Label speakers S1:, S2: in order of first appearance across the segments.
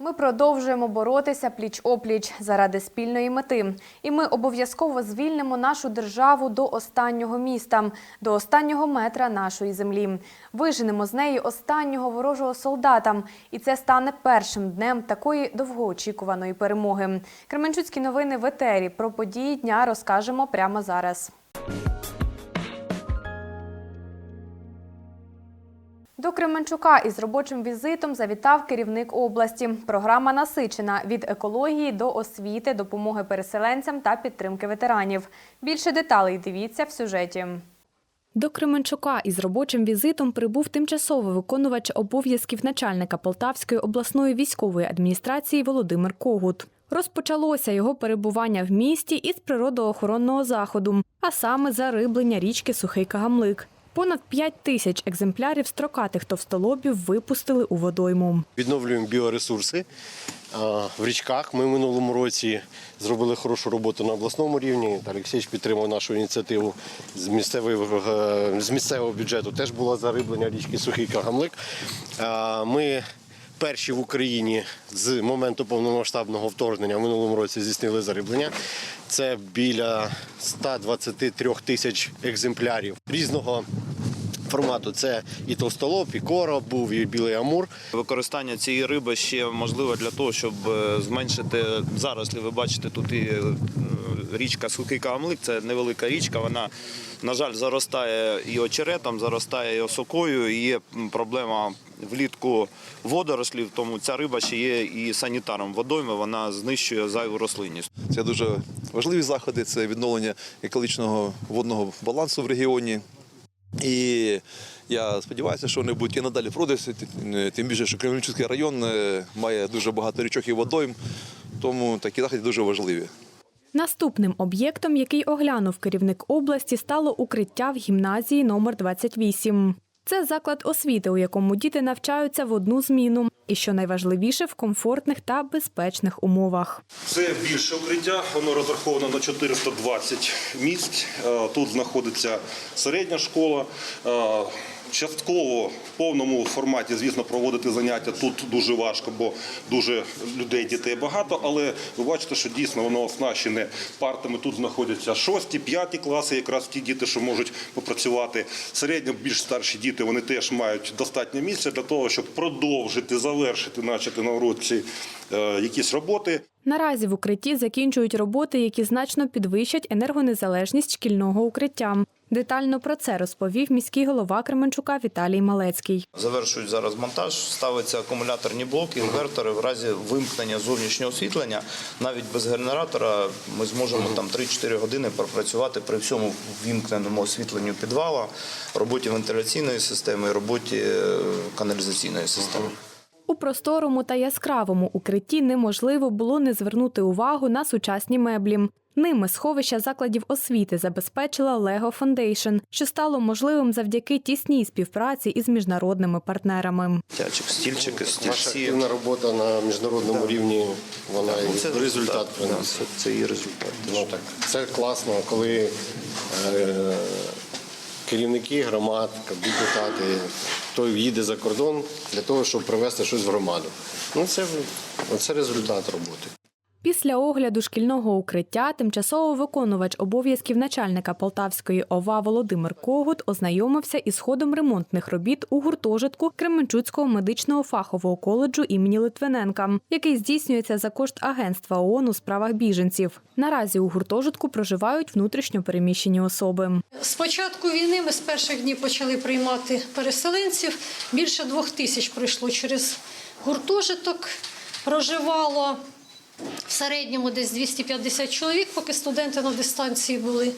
S1: Ми продовжуємо боротися пліч-опліч заради спільної мети. І ми обов'язково звільнимо нашу державу до останнього міста, до останнього метра нашої землі. Виженемо з неї останнього ворожого солдата. І це стане першим днем такої довгоочікуваної перемоги. Кременчуцькі новини в етері. Про події дня розкажемо прямо зараз. До Кременчука із робочим візитом завітав керівник області. Програма насичена від екології до освіти, допомоги переселенцям та підтримки ветеранів. Більше деталей дивіться в сюжеті. До Кременчука із робочим візитом прибув тимчасовий виконувач обов'язків начальника Полтавської обласної військової адміністрації Володимир Когут. Розпочалося його перебування в місті із природоохоронного заходу, а саме зариблення річки Сухий Кагамлик. Понад 5 тисяч екземплярів строкатих товстолобів випустили у водойму.
S2: Відновлюємо біоресурси в річках. Ми в минулому році зробили хорошу роботу на обласному рівні. Олексійович підтримав нашу ініціативу з місцевого, е, з місцевого бюджету. Теж було зариблення річки Сухий Кагамлик. Ми перші в Україні з моменту повномасштабного вторгнення в минулому році здійснили зариблення. Це біля 123 тисяч екземплярів різного формату. Це і товстолоб, і короб був, і білий амур.
S3: Використання цієї риби ще можливо для того, щоб е, зменшити зарослі. Ви бачите, тут і е, річка Сухий Каамлик, це невелика річка. Вона, на жаль, заростає і очеретом, заростає і осокою. І є проблема влітку водорослів, тому ця риба ще є і санітаром водойми, вона знищує зайву рослинність.
S4: Це дуже важливі заходи, це відновлення екологічного водного балансу в регіоні. І я сподіваюся, що вони будуть і надалі проводитися, тим більше, що Кременчуцький район е, має дуже багато річок і водойм, тому такі заходи дуже важливі.
S1: Наступним об'єктом, який оглянув керівник області, стало укриття в гімназії номер 28. Це заклад освіти, у якому діти навчаються в одну зміну, і що найважливіше в комфортних та безпечних умовах.
S5: Це більше укриття, воно розраховано на 420 місць. Е, Тут знаходиться середня школа. Частково в повному форматі, звісно, проводити заняття тут дуже важко, бо дуже людей, дітей багато. Але ви бачите, що дійсно воно оснащене партами. Тут знаходяться шості, п'яті класи, якраз ті діти, що можуть попрацювати. Середньо більш старші діти вони теж мають достатньо місця для того, щоб продовжити, завершити, начати на уроці якісь роботи.
S1: Наразі в укритті закінчують роботи, які значно підвищать енергонезалежність шкільного укриття. Детально про це розповів міський голова Кременчука Віталій Малецький.
S3: Завершують зараз монтаж, ставиться акумуляторні блоки, інвертори. В разі вимкнення зовнішнього освітлення, навіть без генератора, ми зможемо там 3-4 години пропрацювати при всьому вімкненому освітленню підвала, роботі вентиляційної системи, роботі е, каналізаційної системи.
S1: У просторому та яскравому укритті неможливо було не звернути увагу на сучасні меблі. Ними сховища закладів освіти забезпечила Lego Foundation, що стало можливим завдяки тісній співпраці із міжнародними партнерами.
S3: Тячик, стільчики, стільці.
S2: активна робота на міжнародному рівні вона і
S3: це
S2: результат
S3: да,
S2: приносить.
S3: Це, це і результат.
S2: Ну так це класно, коли е, керівники громад, депутати, хто їде за кордон для того, щоб привезти щось в громаду. Ну це це результат роботи.
S1: Після огляду шкільного укриття тимчасово виконувач обов'язків начальника Полтавської ОВА Володимир Когут ознайомився із ходом ремонтних робіт у гуртожитку Кременчуцького медичного фахового коледжу імені Литвиненка, який здійснюється за кошт Агентства ООН у справах біженців. Наразі у гуртожитку проживають внутрішньо переміщені особи.
S6: З початку війни ми з перших днів почали приймати переселенців. Більше двох тисяч пройшло через гуртожиток. Проживало в середньому десь 250 чоловік, поки студенти на дистанції були.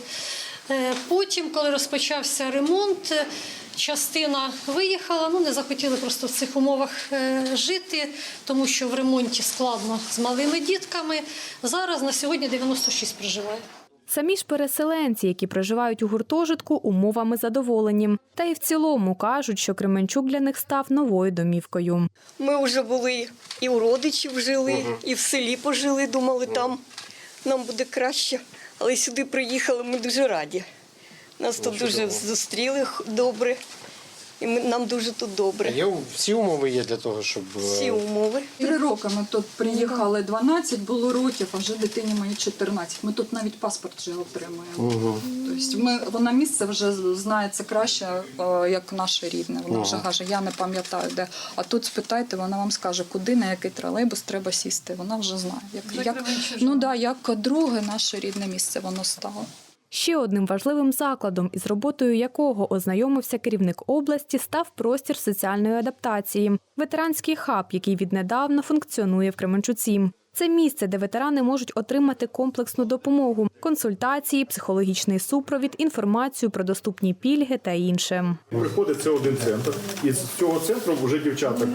S6: Е, Потім, коли розпочався ремонт, частина виїхала, ну не захотіли просто в цих умовах е, жити, тому що в ремонті складно з малими дітками. Зараз на сьогодні 96 проживає.
S1: Самі ж переселенці, які проживають у гуртожитку, умовами задоволені. Та й в цілому кажуть, що Кременчук для них став новою домівкою.
S7: Ми вже були і у родичів жили, і в селі пожили, думали, там нам буде краще. Але сюди приїхали, ми дуже раді. Нас тут дуже зустріли добре. І ми, нам дуже тут добре.
S2: Є всі умови є для того, щоб е,
S7: Всі умови.
S8: Три роки ми тут приїхали 12 було років, а вже дитині мої 14. Ми тут навіть паспорт вже отримуємо. Тобто ми вона місце вже знається краще, е, як наше рідне. Вона вже каже, я не пам'ятаю де. А тут спитайте, вона вам скаже, куди на який тролейбус треба сісти. Вона вже знає. Як, як, ну да, як друге наше рідне місце воно стало.
S1: Ще одним важливим закладом, із роботою якого ознайомився керівник області, став простір соціальної адаптації ветеранський хаб, який віднедавна функціонує в Кременчуці. Це місце, де ветерани можуть отримати комплексну допомогу, консультації, психологічний супровід, інформацію про доступні пільги та інше.
S9: Приходить це один центр, і з цього центру вже дівчата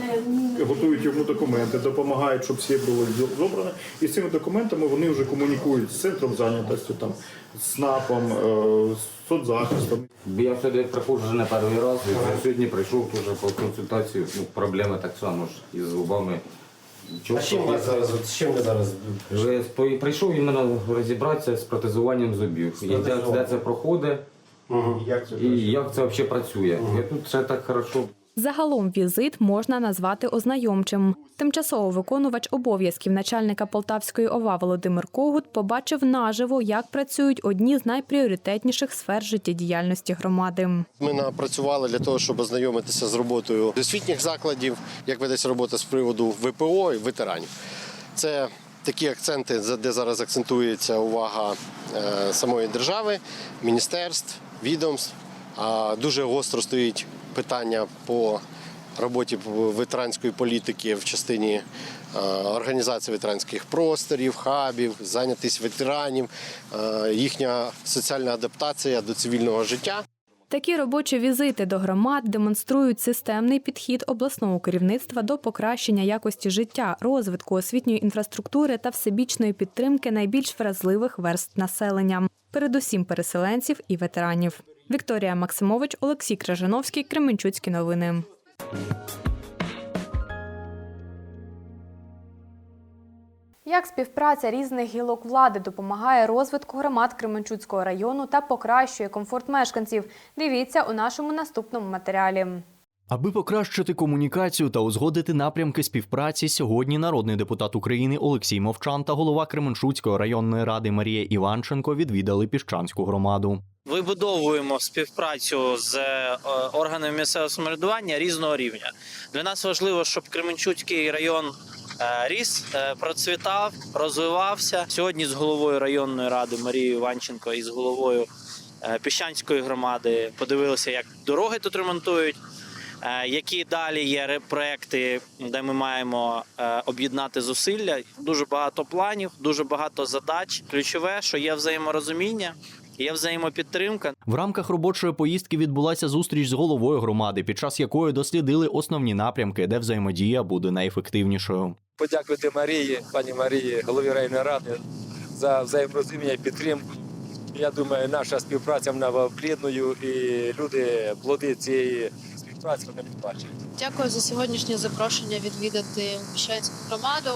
S9: готують йому документи, допомагають, щоб всі були зобрані. І з цими документами вони вже комунікують з центром зайнятості, там, з СНАПом, е, з соцзахистом.
S10: Я сюди приходжу вже не перший раз. І сьогодні прийшов теж по консультацію. Ну, проблеми так само ж із зубами.
S2: А з чим ви зараз? От з чим ви зараз?
S10: Спо- прийшов іменно розібратися з протезуванням зубів. І де, де це проходить,
S2: Як це?
S10: і як це взагалі працює. Я тут все так хорошо
S1: Загалом візит можна назвати ознайомчим. Тимчасово виконувач обов'язків начальника Полтавської ОВА Володимир Когут побачив наживо, як працюють одні з найпріоритетніших сфер життєдіяльності громади.
S2: Ми напрацювали для того, щоб ознайомитися з роботою освітніх закладів, як ведеться робота з приводу ВПО і ветеранів. Це такі акценти, де зараз акцентується увага е, самої держави, міністерств, відомств. А дуже гостро стоїть питання по роботі ветеранської політики в частині е, організації ветеранських просторів, хабів, зайнятість ветеранів, е, їхня соціальна адаптація до цивільного життя.
S1: Такі робочі візити до громад демонструють системний підхід обласного керівництва до покращення якості життя, розвитку освітньої інфраструктури та всебічної підтримки найбільш вразливих верств населення, передусім переселенців і ветеранів. Вікторія Максимович, Олексій Крижановський, Кременчуцькі новини. Як співпраця різних гілок влади допомагає розвитку громад Кременчуцького району та покращує комфорт мешканців? Дивіться у нашому наступному матеріалі.
S11: Аби покращити комунікацію та узгодити напрямки співпраці, сьогодні народний депутат України Олексій Мовчан та голова Кременчуцької районної ради Марія Іванченко відвідали піщанську громаду.
S12: Вибудовуємо співпрацю з е, органами місцевого самоврядування різного рівня. Для нас важливо, щоб Кременчуцький район е, ріс, е, процвітав, розвивався. Сьогодні з головою районної ради Марією Іванченко і з головою Піщанської громади подивилися, як дороги тут ремонтують. Е, Які далі є проекти, де ми маємо е, об'єднати зусилля? Дуже багато планів, дуже багато задач. Ключове, що є взаєморозуміння, є взаємопідтримка.
S11: В рамках робочої поїздки відбулася зустріч з головою громади, під час якої дослідили основні напрямки, де взаємодія буде найефективнішою.
S13: подякувати Марії, пані Марії, голові районної ради за взаєморозуміння і підтримку. Я думаю, наша співпраця вона плідною і люди плоди цієї співпраці вони побачать.
S14: Дякую за сьогоднішнє запрошення відвідати Міщанську громаду.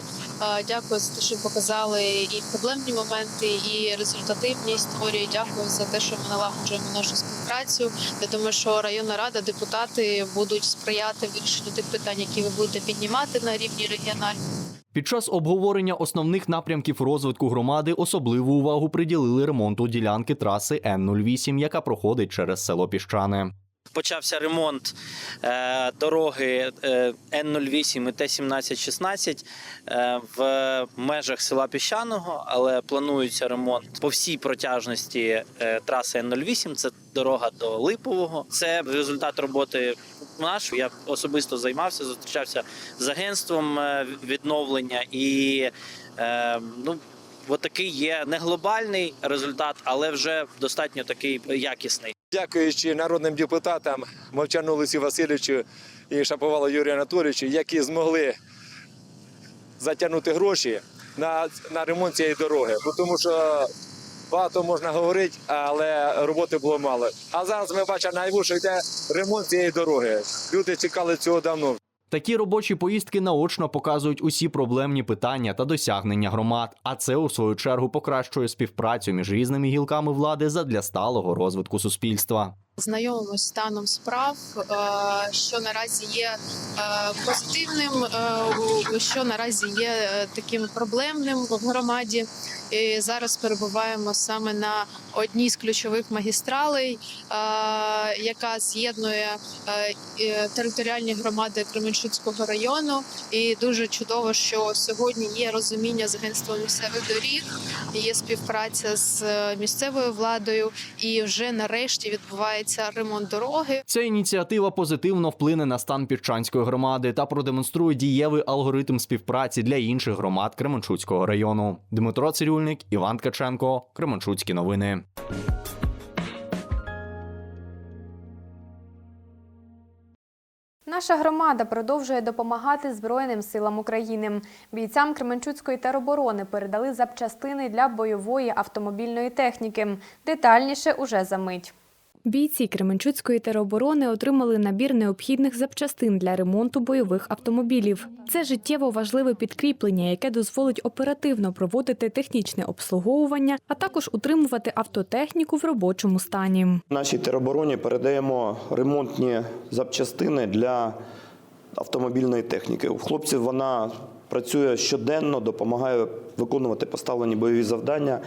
S14: Дякую за те, що показали і проблемні моменти, і результативні історії. Дякую за те, що ми налагоджуємо нашу співпрацю. Я думаю, що районна рада, депутати будуть сприяти вирішенню тих питань, які ви будете піднімати на рівні регіональному.
S11: Під час обговорення основних напрямків розвитку громади особливу увагу приділили ремонту ділянки траси Н-08, яка проходить через село Піщане.
S12: Почався ремонт е, дороги е, Н-08 і Т-17-16 е, в межах села Піщаного, але планується ремонт по всій протяжності траси Н-08. Це дорога до Липового. Це результат роботи наш. Я особисто займався, зустрічався з агентством відновлення і ну. От такий є не глобальний результат, але вже достатньо такий якісний.
S13: Дякуючи народним депутатам Мовчану Олексію Васильовичу і Шаповалу Юрію Анатолійовичу, які змогли затягнути гроші на, на ремонт цієї дороги. Бо Тому що багато можна говорити, але роботи було мало. А зараз ми бачимо найвуше йде ремонт цієї дороги. Люди чекали цього давно.
S11: Такі робочі поїздки наочно показують усі проблемні питання та досягнення громад, а це у свою чергу покращує співпрацю між різними гілками влади задля сталого розвитку суспільства.
S14: Знайомимось станом справ, е, що наразі є е, позитивним, е, що наразі є таким проблемним в громаді. І зараз перебуваємо саме на одній з ключових магістралей, е, яка з'єднує е, територіальні громади Кременчуцького району. І дуже чудово, що сьогодні є розуміння з агентством місцевих доріг, є співпраця з е, місцевою владою, і вже нарешті відбувається ремонт дороги.
S11: Ця ініціатива позитивно вплине на стан Піщанської громади та продемонструє дієвий алгоритм співпраці для інших громад Кременчуцького району. Дмитро Цирюльник, Іван Ткаченко, Кременчуцькі новини.
S1: Наша громада продовжує допомагати Збройним силам України. Бійцям Кременчуцької тероборони передали запчастини для бойової автомобільної техніки. Детальніше уже за мить. Бійці Кременчуцької тероборони отримали набір необхідних запчастин для ремонту бойових автомобілів. Це життєво важливе підкріплення, яке дозволить оперативно проводити технічне обслуговування, а також утримувати автотехніку в робочому стані.
S15: Нашій теробороні передаємо ремонтні запчастини для автомобільної техніки. У хлопців вона працює щоденно, допомагає виконувати поставлені бойові завдання.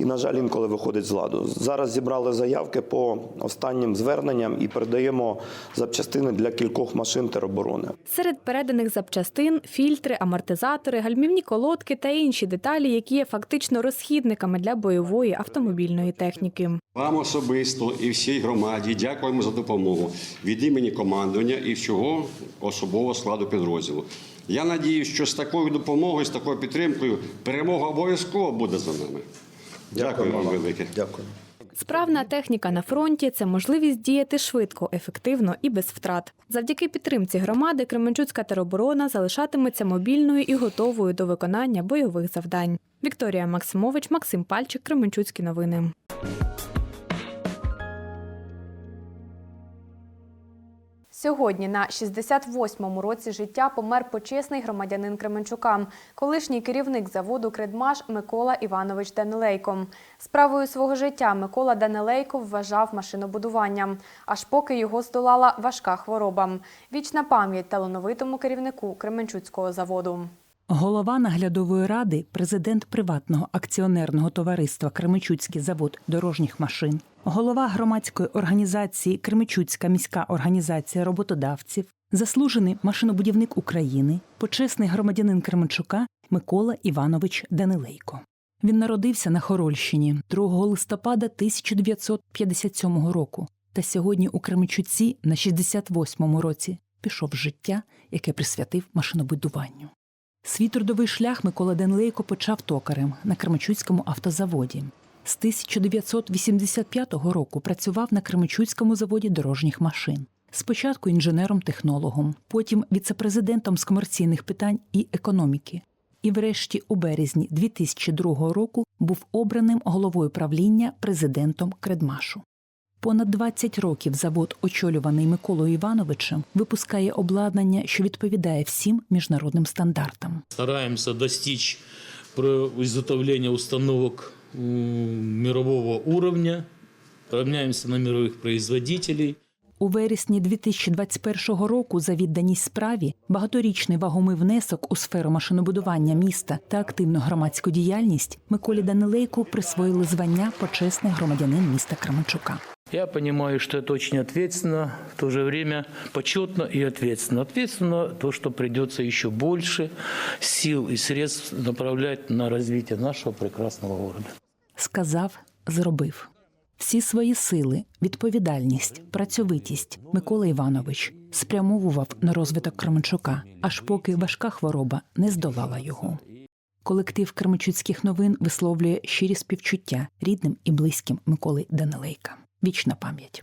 S15: І, на жаль, інколи виходить з ладу. Зараз зібрали заявки по останнім зверненням і передаємо запчастини для кількох машин тероборони.
S1: Серед переданих запчастин фільтри, амортизатори, гальмівні колодки та інші деталі, які є фактично розхідниками для бойової автомобільної техніки.
S16: Вам особисто і всій громаді дякуємо за допомогу від імені командування і всього особового складу підрозділу. Я надію, що з такою допомогою, з такою підтримкою перемога обов'язково буде за нами. Дякую вам велике.
S15: Дякую.
S1: Справна техніка на фронті це можливість діяти швидко, ефективно і без втрат. Завдяки підтримці громади Кременчуцька тероборона залишатиметься мобільною і готовою до виконання бойових завдань. Вікторія Максимович, Максим Пальчик, Кременчуцькі новини. Сьогодні на 68-му році життя помер почесний громадянин Кременчука, колишній керівник заводу «Кредмаш» Микола Іванович Данилейко. Справою свого життя Микола Данилейко вважав машинобудування, аж поки його здолала важка хвороба. Вічна пам'ять талановитому керівнику Кременчуцького заводу.
S17: Голова наглядової ради, президент приватного акціонерного товариства Кременчуцький завод дорожніх машин, голова громадської організації Кременчуцька міська організація роботодавців, заслужений машинобудівник України, почесний громадянин Кременчука Микола Іванович Данилейко. Він народився на Хорольщині 2 листопада 1957 року та сьогодні у Кременчуці на 68-му році пішов життя, яке присвятив машинобудуванню. Свій трудовий шлях Микола Денлейко почав токарем на Кременчуцькому автозаводі. З 1985 року працював на Кременчуцькому заводі дорожніх машин. Спочатку інженером-технологом, потім віцепрезидентом з комерційних питань і економіки. І врешті у березні 2002 року був обраним головою правління президентом Кредмашу. Понад 20 років завод, очолюваний Миколою Івановичем, випускає обладнання, що відповідає всім міжнародним стандартам.
S18: Стараємося достичь изготовления установок мирового уровня, равняемся на мировых производителей.
S17: У вересні 2021 року за відданість справі, багаторічний вагомий внесок у сферу машинобудування міста та активну громадську діяльність Миколі Данилейку присвоїли звання почесний громадянин міста Кременчука.
S18: Я понимаю, что это очень ответственно, в то же время почетно и ответственно. Ответственно то, что придется еще больше сил и средств направлять на развитие нашего прекрасного города.
S17: Сказав, зробив. Всі свої сили, відповідальність, працьовитість Микола Іванович спрямовував на розвиток Кременчука, аж поки важка хвороба не здолала його. Колектив Кременчуцьких новин висловлює щирі співчуття рідним і близьким Миколи Данилейка. Вічна пам'ять.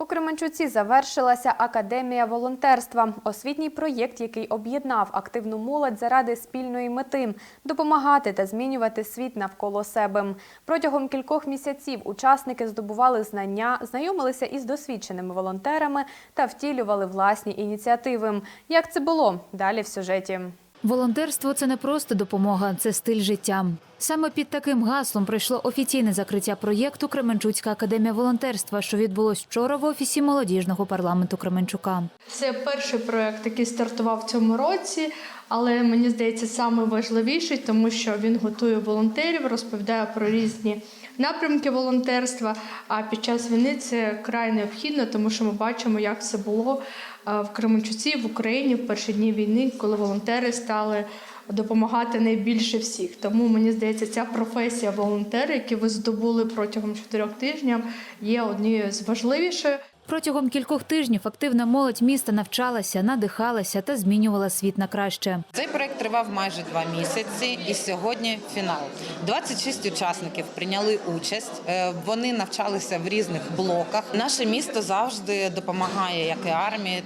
S1: У Кременчуці завершилася академія волонтерства, освітній проєкт, який об'єднав активну молодь заради спільної мети допомагати та змінювати світ навколо себе. Протягом кількох місяців учасники здобували знання, знайомилися із досвідченими волонтерами та втілювали власні ініціативи. Як це було? Далі в сюжеті.
S19: Волонтерство це не просто допомога, це стиль життя. Саме під таким гаслом пройшло офіційне закриття проєкту Кременчуцька академія волонтерства, що відбулось вчора в офісі молодіжного парламенту Кременчука.
S20: Це перший проект, який стартував в цьому році, але мені здається, найважливіший, тому що він готує волонтерів, розповідає про різні напрямки волонтерства. А під час війни це край необхідно, тому що ми бачимо, як це було в Кременчуці, в Україні в перші дні війни, коли волонтери стали допомагати найбільше всіх. Тому мені здається, ця професія волонтера, яку ви здобули протягом чотирьох тижнів, є однією з важливіших.
S19: Протягом кількох тижнів активна молодь міста навчалася, надихалася та змінювала світ на краще.
S21: Цей проект тривав майже два місяці, і сьогодні фінал. 26 учасників прийняли участь. Е, Вони навчалися в різних блоках. Наше місто завжди допомагає як і армії,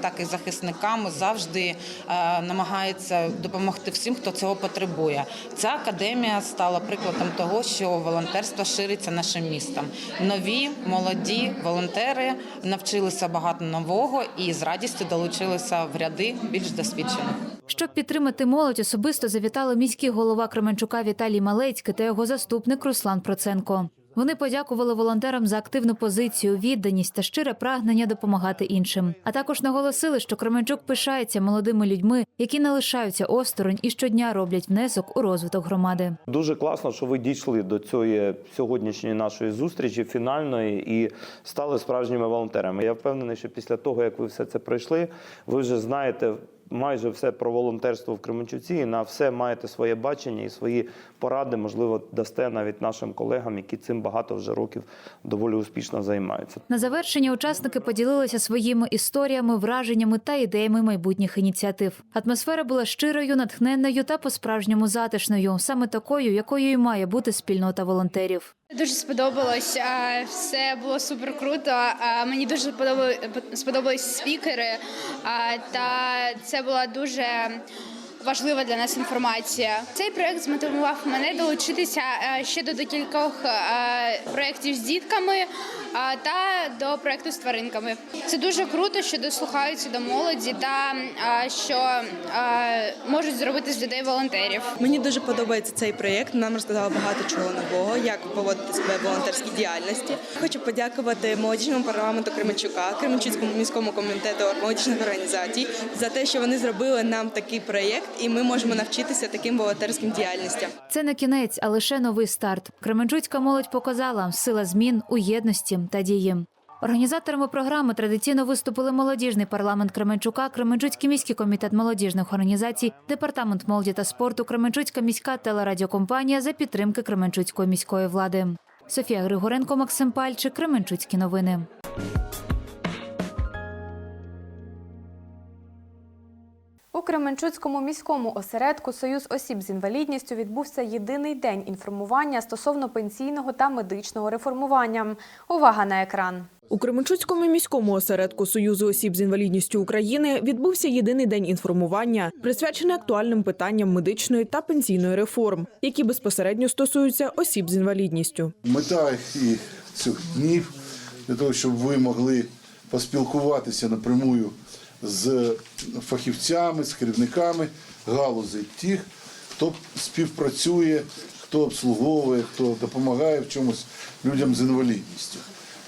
S21: так і захисникам. Завжди е, намагається допомогти всім, хто цього потребує. Ця академія стала прикладом того, що волонтерство шириться нашим містом. Нові молоді волонтери навчилися багато нового і з радістю долучилися в ряди більш досвідчених.
S19: Щоб підтримати молодь, особисто завітали міський голова Кременчука Віталій Малецький та його заступник Руслан Проценко. Вони подякували волонтерам за активну позицію, відданість та щире прагнення допомагати іншим. А також наголосили, що Кременчук пишається молодими людьми, які не лишаються осторонь і щодня роблять внесок у розвиток громади.
S15: Дуже класно, що ви дійшли до цієї сьогоднішньої нашої зустрічі, фінальної, і стали справжніми волонтерами. Я впевнений, що після того, як ви все це пройшли, ви вже знаєте майже все про волонтерство в Кременчуці, і на все маєте своє бачення і свої поради, можливо, дасте навіть нашим колегам, які цим багато вже років доволі успішно займаються.
S19: На завершення учасники поділилися своїми історіями, враженнями та ідеями майбутніх ініціатив. Атмосфера була щирою, натхненною та по-справжньому затишною, саме такою, якою і має бути спільнота волонтерів.
S22: Дуже сподобалось. Все було супер круто. Мені дуже сподобали- сподобались спікери. Та це була дуже важлива для нас інформація. Цей проект змотивував мене долучитися е, ще до декількох е, проєктів з дітками та до проєкту з тваринками. Це дуже круто, що дослухаються до молоді та що можуть зробити з людей волонтерів.
S23: Мені дуже подобається цей проєкт. Нам розказали багато чого нового, як поводити себе в волонтерській діяльності. Хочу подякувати молодіжному парламенту Кременчука, Кременчуцькому міському комітету молодіжних організацій за те, що вони зробили нам такий проєкт, і ми можемо навчитися таким волонтерським діяльностям.
S19: Це не кінець, а лише новий старт. Кременчуцька молодь показала сила змін у єдності та дії. Організаторами програми традиційно виступили молодіжний парламент Кременчука, Кременчуцький міський комітет молодіжних організацій, департамент молоді та спорту, Кременчуцька міська телерадіокомпанія за підтримки Кременчуцької міської влади. Софія Григоренко, Максим Пальчик, Кременчуцькі новини.
S1: У Кременчуцькому міському осередку Союз осіб з інвалідністю відбувся єдиний день інформування стосовно пенсійного та медичного реформування. Увага на екран.
S24: У Кременчуцькому міському осередку Союзу осіб з інвалідністю України відбувся єдиний день інформування, присвячений актуальним питанням медичної та пенсійної реформ, які безпосередньо стосуються осіб з інвалідністю.
S25: Мета цих днів для того, щоб ви могли поспілкуватися напрямую з фахівцями, з керівниками галузей, тих, хто співпрацює, хто обслуговує, хто допомагає в чомусь людям з інвалідністю.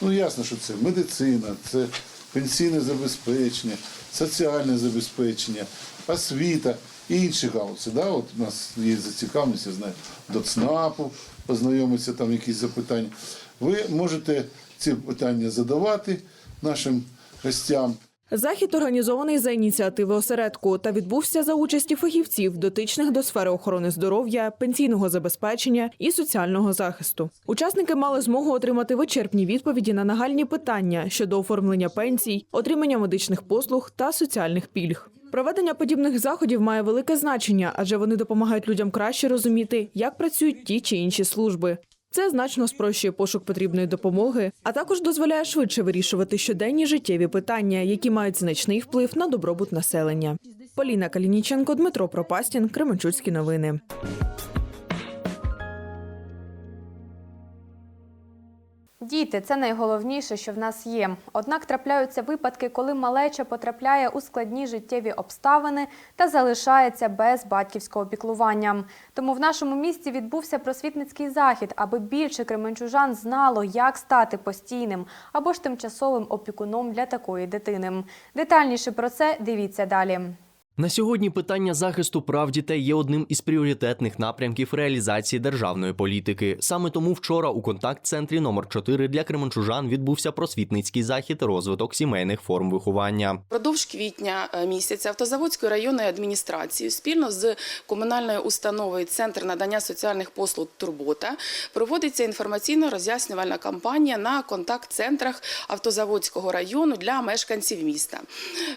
S25: Ну ясно, що це медицина, це пенсійне забезпечення, соціальне забезпечення, освіта і інші галузі. Да? От у нас є зацікавленість, я знаю, до ЦНАПу познайомитися, там якісь запитання. Ви можете ці питання задавати нашим гостям.
S24: Захід організований за ініціативи осередку та відбувся за участі фахівців, дотичних до сфери охорони здоров'я, пенсійного забезпечення і соціального захисту. Учасники мали змогу отримати вичерпні відповіді на нагальні питання щодо оформлення пенсій, отримання медичних послуг та соціальних пільг. Проведення подібних заходів має велике значення, адже вони допомагають людям краще розуміти, як працюють ті чи інші служби. Це значно спрощує пошук потрібної допомоги, а також дозволяє швидше вирішувати щоденні життєві питання, які мають значний вплив на добробут населення. Поліна Калініченко, Дмитро Пропастін, Кременчуцькі новини.
S1: Діти це найголовніше, що в нас є. Однак трапляються випадки, коли малеча потрапляє у складні життєві обставини та залишається без батьківського піклування. Тому в нашому місті відбувся просвітницький захід, аби більше кременчужан знало, як стати постійним або ж тимчасовим опікуном для такої дитини. Детальніше про це дивіться далі.
S11: На сьогодні питання захисту прав дітей є одним із пріоритетних напрямків реалізації державної політики. Саме тому вчора у контакт-центрі номер 4 для кременчужан відбувся просвітницький захід розвиток сімейних форм виховання.
S26: Продовж квітня е, місяця Автозаводської районної адміністрації спільно з комунальною установою Центр надання соціальних послуг Турбота проводиться інформаційно-роз'яснювальна кампанія на контакт-центрах Автозаводського району для мешканців міста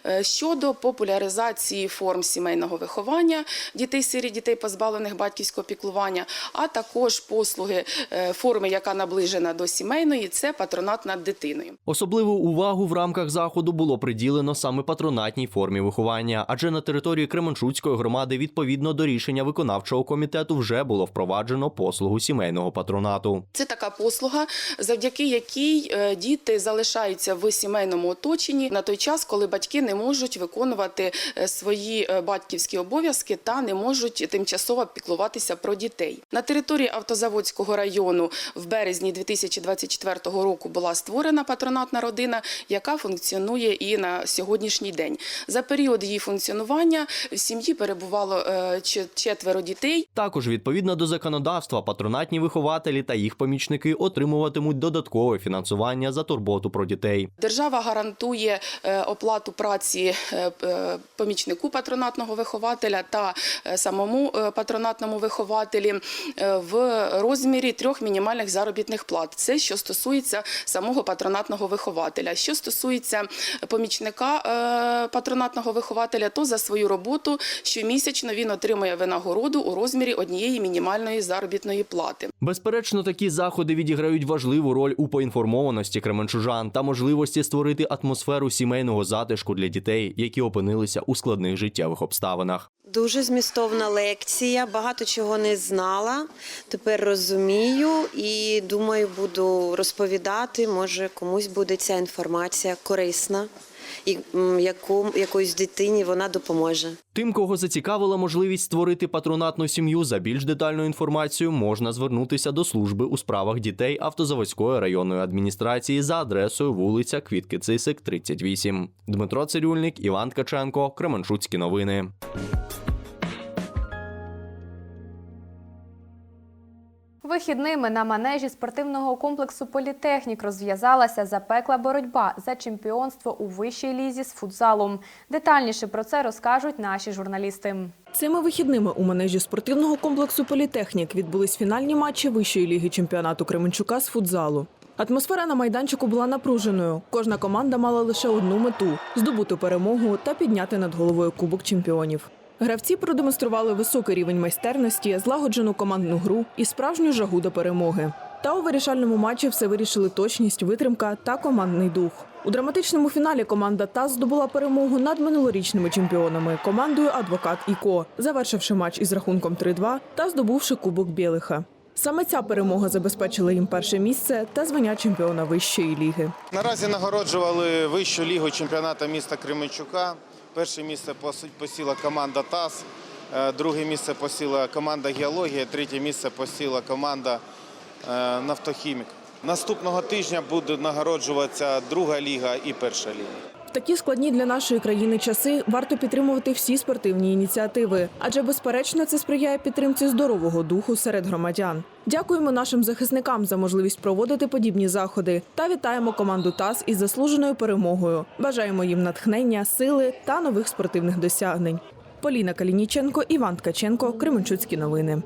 S26: Е, щодо популяризації форм сімейного виховання дітей сирі, дітей позбавлених батьківського піклування, а також послуги е, форми, яка наближена до сімейної, це патронат над дитиною.
S11: Особливу увагу в рамках заходу було приділено саме патронатній формі виховання, адже на території Кременчуцької громади відповідно до рішення виконавчого комітету вже було впроваджено послугу сімейного патронату.
S26: Це така послуга, завдяки якій е, діти залишаються в сімейному оточенні на той час, коли батьки не можуть виконувати е, свої е, батьківські обов'язки та не можуть тимчасово піклуватися про дітей. На території Автозаводського району в березні 2024 року була створена патронатна родина, яка функціонує і на сьогоднішній день. За період її функціонування в сім'ї перебувало е, четверо дітей.
S11: Також відповідно до законодавства, патронатні вихователі та їх помічники отримуватимуть додаткове фінансування за турботу про дітей.
S26: Держава гарантує е, оплату праці е, е, патронатного вихователя та е, самому е, патронатному вихователі е, в розмірі трьох мінімальних заробітних плат. Це що стосується самого патронатного вихователя. Що стосується помічника патронатного вихователя, то за свою роботу щомісячно він отримує винагороду у розмірі однієї мінімальної заробітної плати.
S11: Безперечно, такі заходи відіграють важливу роль у поінформованості кременчужан та можливості створити атмосферу сімейного затишку для дітей, які опинилися у складних життєвих обставинах.
S27: Дуже змістовна лекція, багато чого не знала. Тепер розумію і думаю, буду розповідати. Може, комусь буде ця інформація корисна, і яку, якоїсь дитині вона допоможе.
S11: Тим, кого зацікавила можливість створити патронатну сім'ю, за більш детальну інформацію можна звернутися до служби у справах дітей Автозаводської районної адміністрації за адресою вулиця Квітки Цисик, 38. Дмитро Цирюльник, Іван Ткаченко, Кременчуцькі новини.
S1: Вихідними на манежі спортивного комплексу Політехнік розв'язалася запекла боротьба за чемпіонство у вищій лізі з футзалу. Детальніше про це розкажуть наші журналісти.
S24: Цими вихідними у манежі спортивного комплексу Політехнік відбулись фінальні матчі Вищої ліги чемпіонату Кременчука з футзалу. Атмосфера на майданчику була напруженою. Кожна команда мала лише одну мету здобути перемогу та підняти над головою Кубок чемпіонів. Гравці продемонстрували високий рівень майстерності, злагоджену командну гру і справжню жагу до перемоги. Та у вирішальному матчі все вирішили точність, витримка та командний дух. У драматичному фіналі команда ТАСС здобула перемогу над минулорічними чемпіонами командою Адвокат і Ко, завершивши матч із рахунком 3-2 та здобувши Кубок Білиха. Саме ця перемога забезпечила їм перше місце та звання чемпіона вищої ліги.
S28: Наразі нагороджували вищу лігу чемпіонату міста Кременчука. Перше місце посіла команда ТАС, е, друге місце посіла команда Геологія, третє місце посіла команда е, Нафтохімік. Наступного тижня буде нагороджуватися друга ліга і перша ліга.
S24: В такі складні для нашої країни часи варто підтримувати всі спортивні ініціативи, адже безперечно це сприяє підтримці здорового духу серед громадян. Дякуємо нашим захисникам за можливість проводити подібні заходи та вітаємо команду ТАСС із заслуженою перемогою. Бажаємо їм натхнення, сили та нових спортивних досягнень. Поліна Калініченко, Іван Ткаченко, Кременчуцькі новини.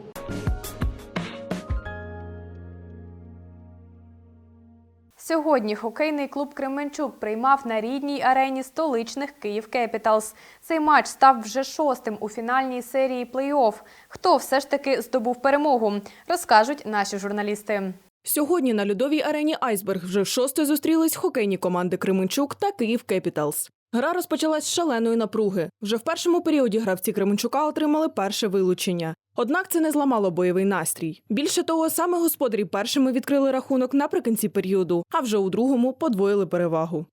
S1: Сьогодні хокейний клуб Кременчук приймав на рідній арені столичних Київ Кепіталс. Цей матч став вже шостим у фінальній серії плей-офф. Хто все ж таки здобув перемогу, розкажуть наші журналісти.
S24: Сьогодні на льодовій арені Айсберг вже шосте зустрілись хокейні команди Кременчук та Київ Кепіталс. Гра розпочалась з шаленої напруги. Вже в першому періоді гравці Кременчука отримали перше вилучення. Однак це не зламало бойовий настрій. Більше того, саме господарі першими відкрили рахунок наприкінці періоду, а вже у другому подвоїли перевагу.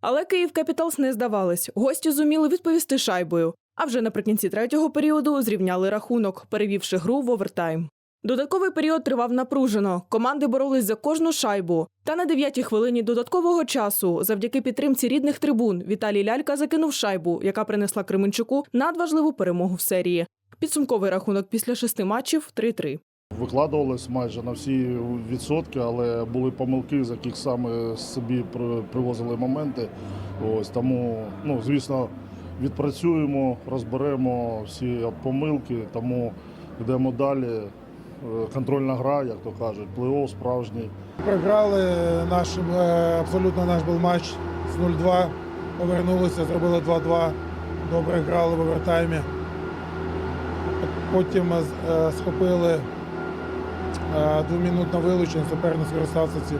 S24: Але Київ Кепіталс не здавались. Гості зуміли відповісти шайбою. А вже наприкінці третього періоду зрівняли рахунок, перевівши гру в овертайм. Додатковий період тривав напружено. Команди боролись за кожну шайбу. Та на дев'ятій хвилині додаткового часу, завдяки підтримці рідних трибун, Віталій Лялька закинув шайбу, яка принесла Кременчуку надважливу перемогу в серії. Підсумковий рахунок після шести матчів 3-3.
S29: Викладувалися майже на всі відсотки, але були помилки, з яких саме собі привозили моменти. Ось тому, ну звісно, відпрацюємо, розберемо всі помилки, тому йдемо далі. Е, Контрольна гра, як то кажуть, плей-офф справжній.
S30: Програли наш е, абсолютно наш був матч з 0-2. Повернулися, зробили 2-2. Добре грали в овертаймі. Потім е, схопили двомінутне вилучення, суперник скористався цим.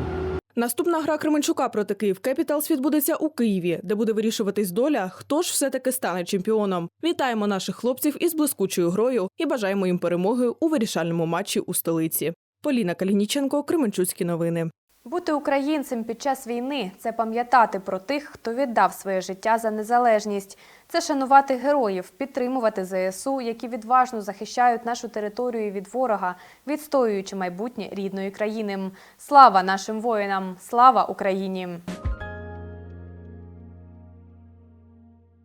S24: Наступна гра Кременчука проти Київ Кепіталс відбудеться у Києві, де буде вирішуватись доля, хто ж все-таки стане чемпіоном. Вітаємо наших хлопців із блискучою грою і бажаємо їм перемоги у вирішальному матчі у столиці. Поліна Калініченко, Кременчуцькі новини.
S1: Бути українцем під час війни це пам'ятати про тих, хто віддав своє життя за незалежність. Це шанувати героїв, підтримувати ЗСУ, які відважно захищають нашу територію від ворога, відстоюючи майбутнє рідної країни. Слава нашим воїнам! Слава Україні!